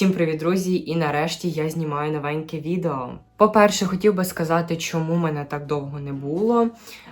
Всім привіт, друзі! І нарешті я знімаю новеньке відео. По-перше, хотів би сказати, чому мене так довго не було.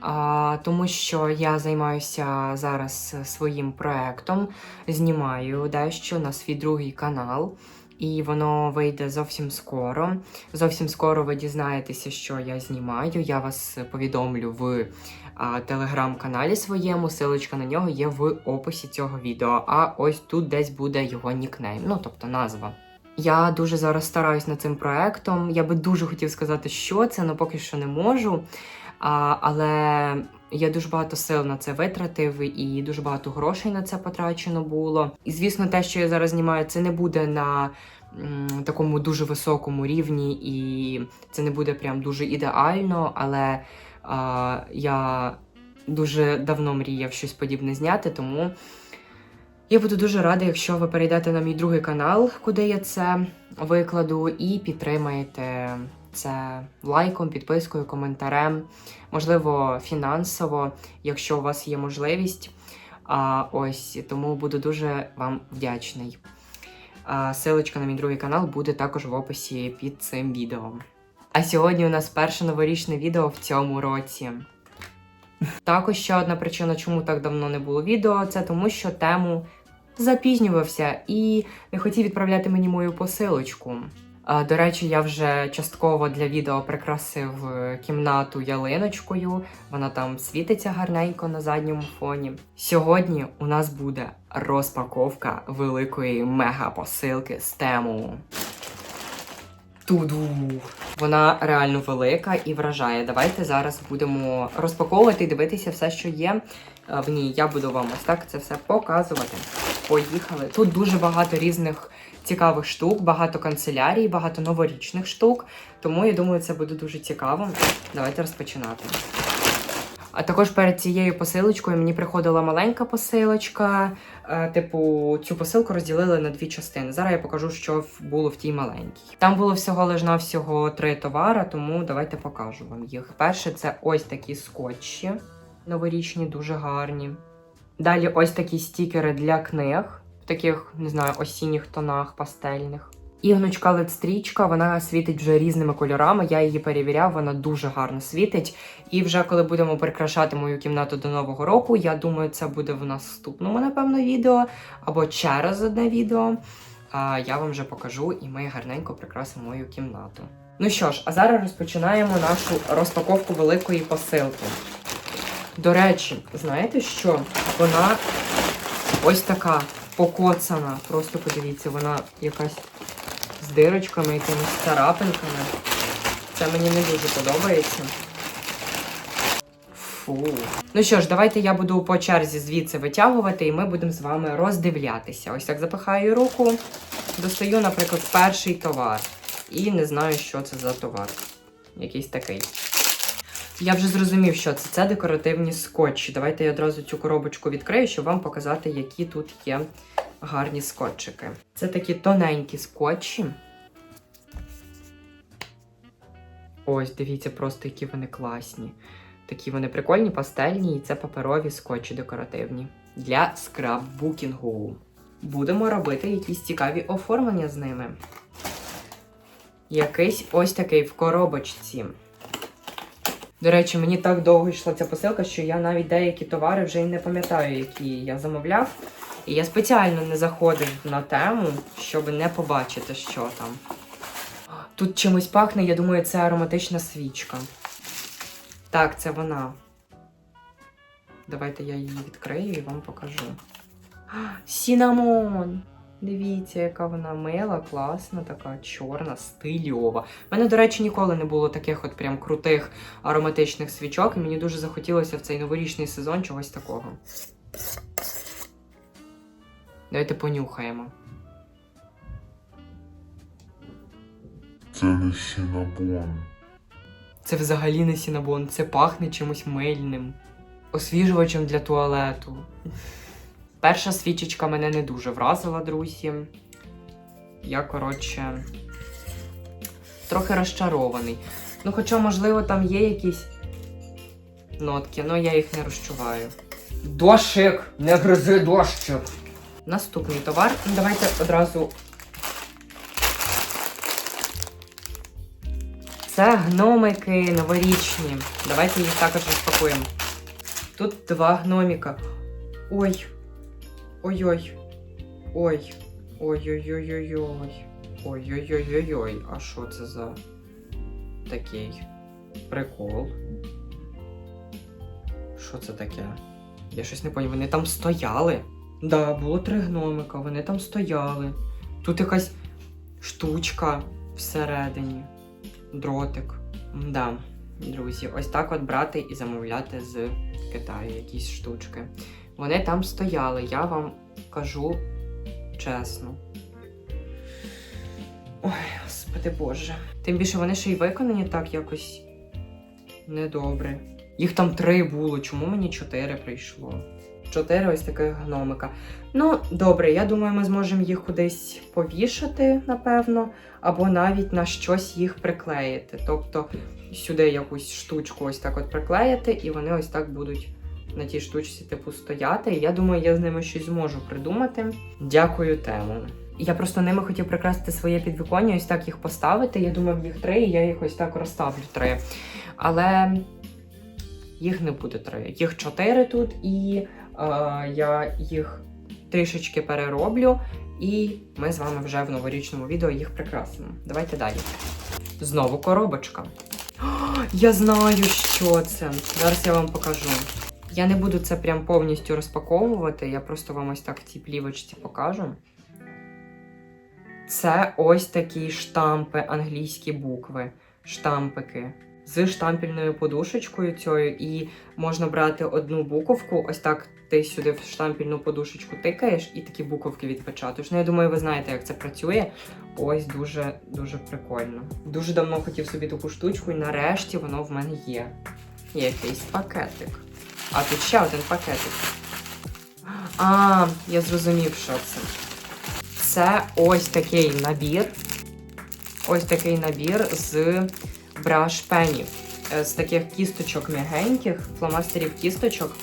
А, тому що я займаюся зараз своїм проектом, знімаю дещо на свій другий канал, і воно вийде зовсім скоро. Зовсім скоро ви дізнаєтеся, що я знімаю. Я вас повідомлю в телеграм-каналі своєму. Силочка на нього є в описі цього відео. А ось тут десь буде його нікнейм, ну тобто назва. Я дуже зараз стараюсь над цим проектом. Я би дуже хотів сказати, що це, але поки що не можу. А, але я дуже багато сил на це витратив і дуже багато грошей на це потрачено було. І звісно, те, що я зараз знімаю, це не буде на м, такому дуже високому рівні, і це не буде прям дуже ідеально, але а, я дуже давно мріяв щось подібне зняти, тому я буду дуже рада, якщо ви перейдете на мій другий канал, куди я це викладу, і підтримаєте це лайком, підпискою, коментарем, можливо, фінансово, якщо у вас є можливість. А, ось тому буду дуже вам вдячний. Силочка на мій другий канал буде також в описі під цим відео. А сьогодні у нас перше новорічне відео в цьому році. Також ще одна причина, чому так давно не було відео, це тому, що тему запізнювався і не хотів відправляти мені мою посилочку. До речі, я вже частково для відео прикрасив е, кімнату ялиночкою. Вона там світиться гарненько на задньому фоні. Сьогодні у нас буде розпаковка великої мега-посилки з тему. Туду. Вона реально велика і вражає. Давайте зараз будемо розпаковувати і дивитися все, що є е, в ній. Я буду вам ось так це все показувати. Поїхали. Тут дуже багато різних цікавих штук, багато канцелярій, багато новорічних штук. Тому я думаю, це буде дуже цікаво. Давайте розпочинати. А також перед цією посилочкою мені приходила маленька посилочка. Е, Типу, цю посилку розділили на дві частини. Зараз я покажу, що було в тій маленькій. Там було всього лиш на всього три товари, тому давайте покажу вам їх. Перше, це ось такі скотчі новорічні, дуже гарні. Далі ось такі стікери для книг, в таких, не знаю, осінніх тонах, пастельних. І гнучка лед-стрічка, вона світить вже різними кольорами. Я її перевіряв, вона дуже гарно світить. І вже коли будемо прикрашати мою кімнату до нового року, я думаю, це буде в наступному, напевно, відео або через одне відео. Я вам вже покажу, і ми гарненько прикрасимо мою кімнату. Ну що ж, а зараз розпочинаємо нашу розпаковку великої посилки. До речі, знаєте що? Вона ось така покоцана. Просто подивіться, вона якась дирочками, якимись царапинками. Це мені не дуже подобається. Фу. Ну що ж, давайте я буду по черзі звідси витягувати, і ми будемо з вами роздивлятися. Ось так запихаю руку, достаю, наприклад, перший товар. І не знаю, що це за товар. Якийсь такий. Я вже зрозумів, що це. Це декоративні скотчі. Давайте я одразу цю коробочку відкрию, щоб вам показати, які тут є гарні скотчики. Це такі тоненькі скотчі. Ось, дивіться, просто які вони класні. Такі вони прикольні, пастельні, і це паперові скотчі декоративні для скраббукінгу. Будемо робити якісь цікаві оформлення з ними. Якийсь ось такий в коробочці. До речі, мені так довго йшла ця посилка, що я навіть деякі товари вже й не пам'ятаю, які я замовляв. І я спеціально не заходив на тему, щоб не побачити, що там. Тут чимось пахне, я думаю, це ароматична свічка. Так, це вона. Давайте я її відкрию і вам покажу. Сінамон! Дивіться, яка вона мила, класна, така чорна, стильова. У мене, до речі, ніколи не було таких от прям крутих ароматичних свічок, і мені дуже захотілося в цей новорічний сезон чогось такого. Давайте понюхаємо. Це не сінабон. Це взагалі не сінабон, це пахне чимось мильним. Освіжувачем для туалету. Перша свічечка мене не дуже вразила, друзі. Я, коротше, трохи розчарований. Ну, хоча, можливо, там є якісь нотки, але я їх не розчуваю. Дошик! Не гризи дощик! Наступний товар. Ну, давайте одразу. Це гномики новорічні. Давайте їх також розпакуємо. Тут два гноміка. Ой, Ой-ой. Ой. Ой-ой-ой-ой-ой. Ой-ой-ой-ой-ой. А що це за такий прикол? Що це таке? Я щось не поняв. Вони там стояли. Да, було три гномика, вони там стояли. Тут якась штучка всередині. Дротик. Да, друзі, ось так от брати і замовляти з Китаю якісь штучки. Вони там стояли, я вам кажу чесно. Ой, господи Боже. Тим більше вони ще й виконані так якось недобре. Їх там три було, чому мені чотири прийшло? Чотири ось таких гномика. Ну, добре, я думаю, ми зможемо їх кудись повішати, напевно, або навіть на щось їх приклеїти. Тобто сюди якусь штучку ось так от приклеїти, і вони ось так будуть на тій штучці, типу, стояти. І я думаю, я з ними щось зможу придумати. Дякую тему. Я просто ними хотів прикрасити своє підвіконня, ось так їх поставити. Я думав, їх три, і я їх ось так розставлю три. Але їх не буде три. Їх чотири тут, і е, я їх трішечки перероблю, і ми з вами вже в новорічному відео їх прикрасимо. Давайте далі. Знову коробочка. О, я знаю, що це. Зараз я вам покажу. Я не буду це прям повністю розпаковувати, я просто вам ось так в цій плівочці покажу. Це ось такі штампи, англійські букви, штампики з штампільною подушечкою цією, і можна брати одну буковку, ось так ти сюди в штампільну подушечку тикаєш і такі буковки відпечатуєш. Ну, я думаю, ви знаєте, як це працює. Ось дуже дуже прикольно. Дуже давно хотів собі таку штучку, і нарешті воно в мене є. Є якийсь пакетик. А тут ще один пакетик. А, я зрозумів, що це. Це ось такий набір. Ось такий набір з браш-пенів. Е, З таких кісточок м'ягеньких, фломастерів кісточок.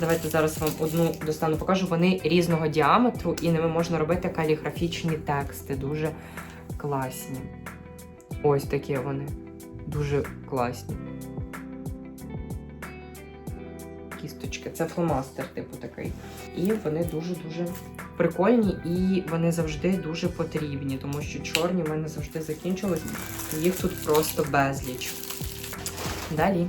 Давайте зараз вам одну достану покажу. Вони різного діаметру, і ними можна робити каліграфічні тексти. Дуже класні. Ось такі вони. Дуже класні. Кісточки. Це фломастер, типу такий. І вони дуже-дуже прикольні і вони завжди дуже потрібні, тому що чорні в мене завжди закінчились. Їх тут просто безліч. Далі.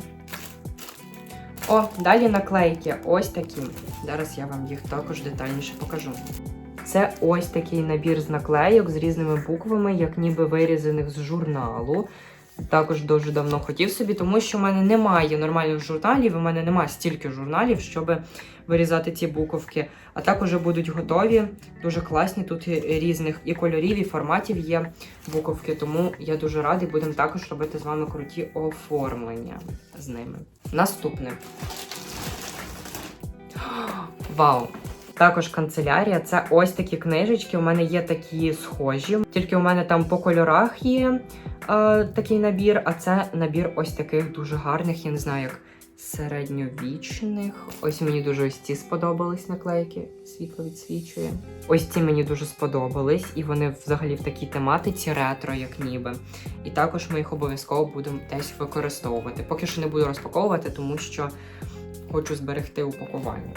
О, далі наклейки. Ось такі. Зараз я вам їх також детальніше покажу. Це ось такий набір з наклейок з різними буквами, як ніби вирізаних з журналу. Також дуже давно хотів собі, тому що в мене немає нормальних журналів, у мене немає стільки журналів, щоб вирізати ці буковки. А також будуть готові, дуже класні. Тут різних і кольорів, і форматів є буковки. Тому я дуже радий, будемо також робити з вами круті оформлення з ними. Наступне. Вау! Також канцелярія. Це ось такі книжечки. У мене є такі схожі. Тільки у мене там по кольорах є е, такий набір, а це набір ось таких дуже гарних, я не знаю, як середньовічних. Ось мені дуже ось ці сподобались наклейки. Світло відсвічує. Ось ці мені дуже сподобались, і вони взагалі в такій тематиці ретро, як ніби. І також ми їх обов'язково будемо десь використовувати. Поки що не буду розпаковувати, тому що хочу зберегти упакування.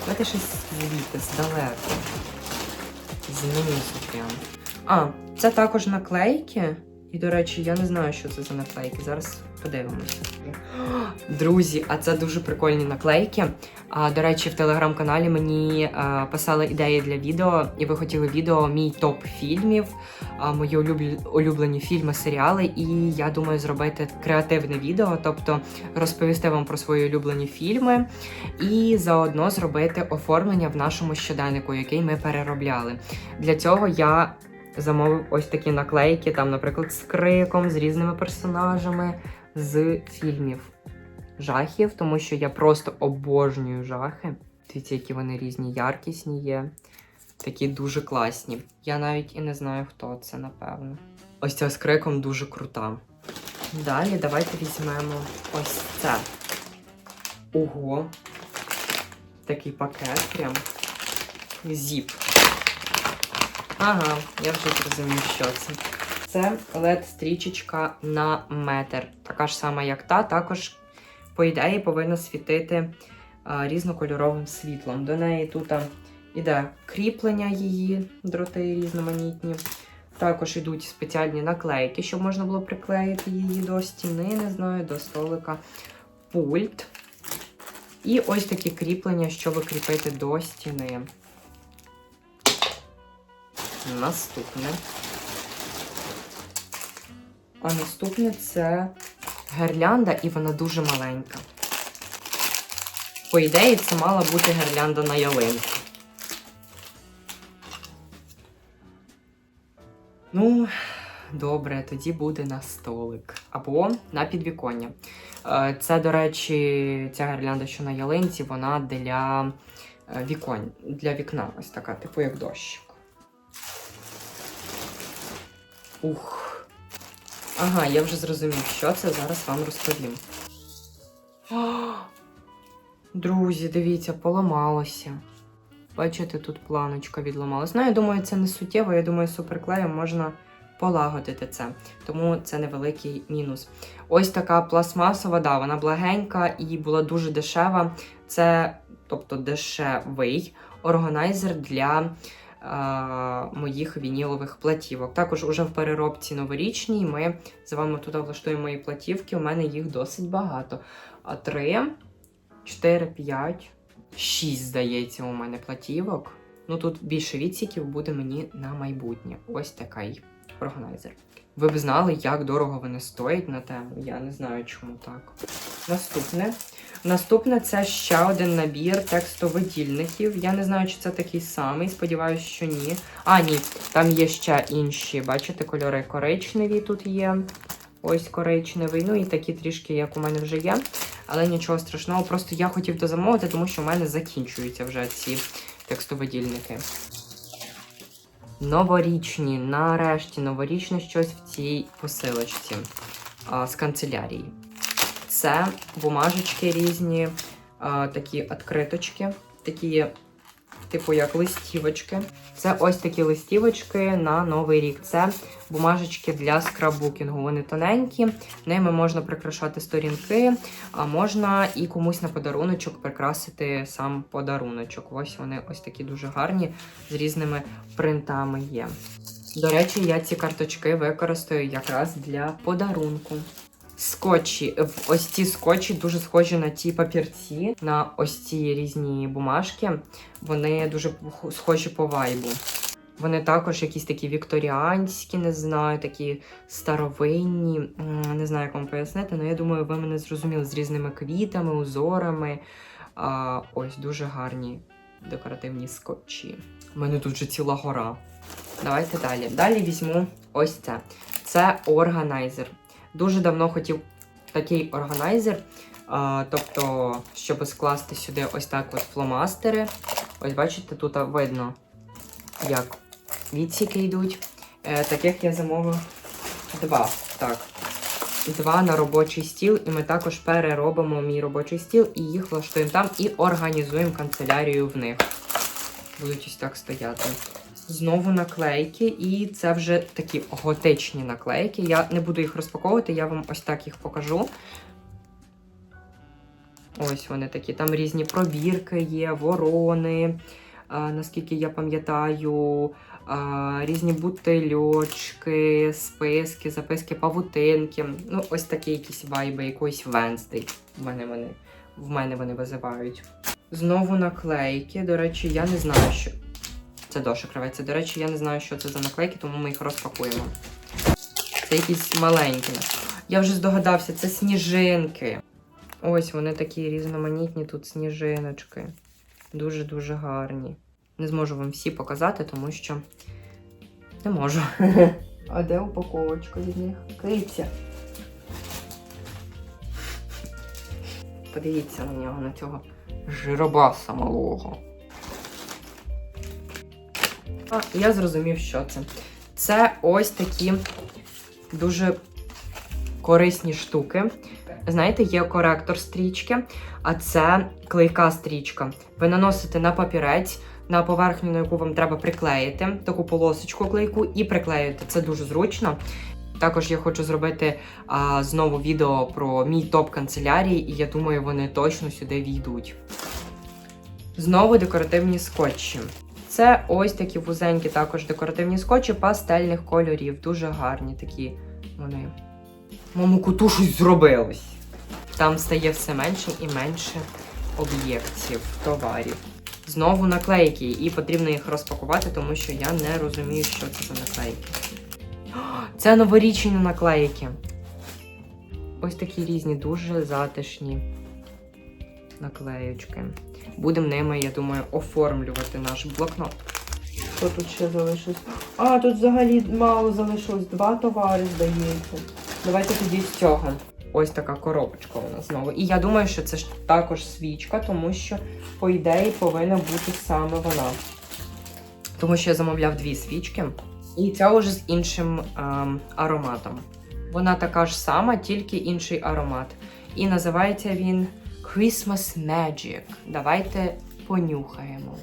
Давайте щось звідти здалеку. Знизу прям. А, це також наклейки. І, до речі, я не знаю, що це за наклейки. Зараз подивимося. Друзі, а це дуже прикольні наклейки. А, до речі, в телеграм-каналі мені а, писали ідеї для відео, і ви хотіли відео мій топ фільмів, а, мої улюблені фільми, серіали. І я думаю зробити креативне відео, тобто розповісти вам про свої улюблені фільми і заодно зробити оформлення в нашому щоденнику, який ми переробляли. Для цього я замовив ось такі наклейки, там, наприклад, з криком, з різними персонажами з фільмів жахів, тому що я просто обожнюю жахи. Дивіться, які вони різні, яркісні є. Такі дуже класні. Я навіть і не знаю, хто це, напевно. Ось ця з криком дуже крута. Далі давайте візьмемо ось це. Ого. Такий пакет прям. Зіп. Ага, я вже зрозумів, що це. Це led стрічечка на метр. Така ж сама, як та, також, по ідеї, повинна світити а, різнокольоровим світлом. До неї тут іде кріплення її, дроти різноманітні. Також йдуть спеціальні наклейки, щоб можна було приклеїти її до стіни, не знаю, до столика, пульт. І ось такі кріплення, щоб кріпити до стіни. Наступне. А наступне це гірлянда, і вона дуже маленька. По ідеї, це мала бути гірлянда на ялинку. Ну, добре, тоді буде на столик або на підвіконня. Е, Це, до речі, ця гірлянда, що на ялинці, вона для е, віконь, для вікна. Ось така, типу як дощик. Ух. Ага, я вже зрозумів, що це зараз вам розповім. О, друзі, дивіться, поламалося. Бачите, тут планочка відламалась. Ну, я думаю, це не суттєво. Я думаю, суперклеєм можна полагодити це. Тому це невеликий мінус. Ось така пластмасова, да, вона благенька і була дуже дешева. Це, тобто, дешевий органайзер для моїх вінілових платівок. Також уже в переробці новорічній ми з вами туди влаштуємо мої платівки. У мене їх досить багато. А три, чотири, п'ять, шість, здається, у мене платівок. Ну тут більше відсіків буде мені на майбутнє. Ось такий органайзер. Ви б знали, як дорого вони стоять на тему. Я не знаю, чому так. Наступне. Наступне це ще один набір текстовидільників. Я не знаю, чи це такий самий. Сподіваюся, що ні. А, ні, там є ще інші. Бачите, кольори коричневі тут є. Ось коричневий. Ну і такі трішки, як у мене вже є. Але нічого страшного. Просто я хотів то замовити, тому що в мене закінчуються вже ці текстовидільники. Новорічні, нарешті, новорічне щось в цій посилочці а, з канцелярії. Це бумажечки різні, такі відкриточки, такі, типу, як листівочки. Це ось такі листівочки на новий рік. Це бумажечки для скраббукінгу. Вони тоненькі, ними можна прикрашати сторінки, а можна і комусь на подаруночок прикрасити сам подаруночок. Ось вони ось такі дуже гарні з різними принтами є. До речі, я ці карточки використаю якраз для подарунку. Скотчі. Ось ці скотчі дуже схожі на ті папірці, на ось ці різні бумажки. Вони дуже схожі по вайбу. Вони також якісь такі вікторіанські, не знаю, такі старовинні. Не знаю, як вам пояснити, але я думаю, ви мене зрозуміли з різними квітами, узорами. А, ось дуже гарні декоративні скотчі. У мене тут вже ціла гора. Давайте далі. Далі візьму ось це. Це органайзер. Дуже давно хотів такий органайзер. А, тобто, щоб скласти сюди ось так от фломастери. Ось бачите, тут видно, як відсіки йдуть. Е, таких я замовив два. Так. Два на робочий стіл, і ми також переробимо мій робочий стіл і їх влаштуємо там і організуємо канцелярію в них. Будуть ось так стояти. Знову наклейки, і це вже такі готичні наклейки. Я не буду їх розпаковувати, я вам ось так їх покажу. Ось вони такі. Там різні пробірки є, ворони, а, наскільки я пам'ятаю, а, різні бутильочки, списки, записки, павутинки. Ну, ось такі якісь вайби, якоїсь Венздей. В мене вони, в мене вони визивають. Знову наклейки. До речі, я не знаю, що. Це дошик рветься. До речі, я не знаю, що це за наклейки, тому ми їх розпакуємо. Це якісь маленькі. Я вже здогадався, це сніжинки. Ось вони такі різноманітні тут сніжиночки. Дуже-дуже гарні. Не зможу вам всі показати, тому що не можу. А де упаковочка від них? Киця. Подивіться на нього, на цього жиробаса малого. Я зрозумів, що це. Це ось такі дуже корисні штуки. Знаєте, є коректор стрічки, а це клейка стрічка. Ви наносите на папірець, на поверхню, на яку вам треба приклеїти таку полосочку клейку і приклеїти. Це дуже зручно. Також я хочу зробити а, знову відео про мій топ канцелярії, і я думаю, вони точно сюди війдуть. Знову декоративні скотчі. Це ось такі вузенькі також декоративні скотчі пастельних кольорів. Дуже гарні такі вони. Моєму куту щось зробилось. Там стає все менше і менше об'єктів, товарів. Знову наклейки, і потрібно їх розпакувати, тому що я не розумію, що це за наклейки. Це новорічні наклейки. Ось такі різні, дуже затишні наклеючки. Будемо ними, я думаю, оформлювати наш блокнот. Що тут ще залишилось? А, тут взагалі мало залишилось два товари, здається. Давайте тоді з цього. Ось така коробочка у нас знову. І я думаю, що це ж також свічка, тому що, по ідеї, повинна бути саме вона. Тому що я замовляв дві свічки. І ця вже з іншим ем, ароматом. Вона така ж сама, тільки інший аромат. І називається він Christmas Magic. Давайте понюхаємо.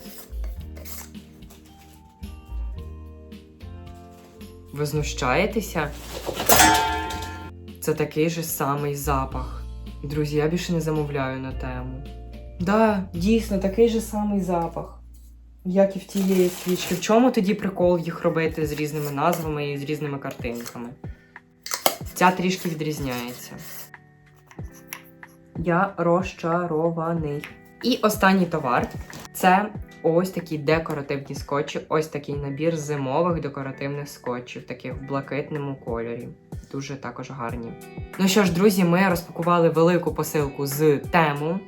Ви знущаєтеся? Це такий же самий запах. Друзі, я більше не замовляю на тему. Да, дійсно, такий же самий запах, як і в тієї свічки. В чому тоді прикол їх робити з різними назвами і з різними картинками? Ця трішки відрізняється. Я розчарований. І останній товар це ось такі декоративні скотчі, ось такий набір зимових декоративних скотчів, таких в блакитному кольорі. Дуже також гарні. Ну що ж, друзі, ми розпакували велику посилку з тему.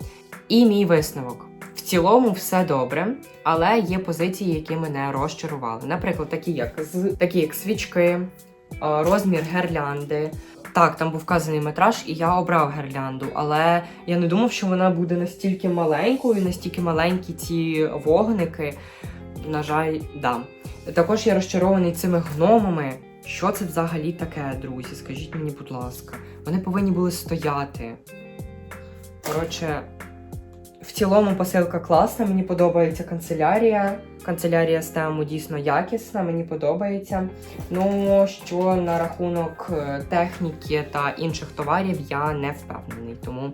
І мій висновок. В цілому все добре, але є позиції, які мене розчарували. Наприклад, такі як такі як свічки, е, розмір гірлянди. Так, там був вказаний метраж, і я обрав гірлянду, але я не думав, що вона буде настільки маленькою, настільки маленькі ці вогники. На жаль, да. Також я розчарований цими гномами. Що це взагалі таке, друзі? Скажіть мені, будь ласка. Вони повинні були стояти. Коротше, в цілому посилка класна, мені подобається канцелярія. Канцелярія з тему дійсно якісна, мені подобається. Ну, що на рахунок е, техніки та інших товарів я не впевнений, тому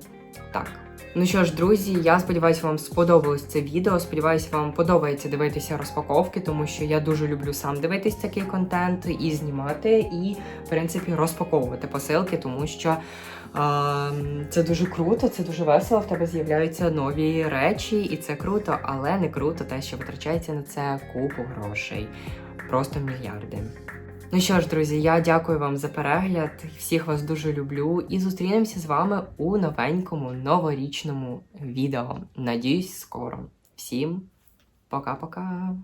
так. Ну що ж, друзі, я сподіваюся, вам сподобалось це відео. Сподіваюся, вам подобається дивитися розпаковки, тому що я дуже люблю сам дивитись такий контент і знімати, і, в принципі, розпаковувати посилки, тому що а, це дуже круто, це дуже весело. В тебе з'являються нові речі, і це круто, але не круто те, що витрачається на це купу грошей. Просто мільярди. Ну що ж, друзі, я дякую вам за перегляд. Всіх вас дуже люблю і зустрінемося з вами у новенькому новорічному відео. Надіюсь, скоро. Всім пока-пока!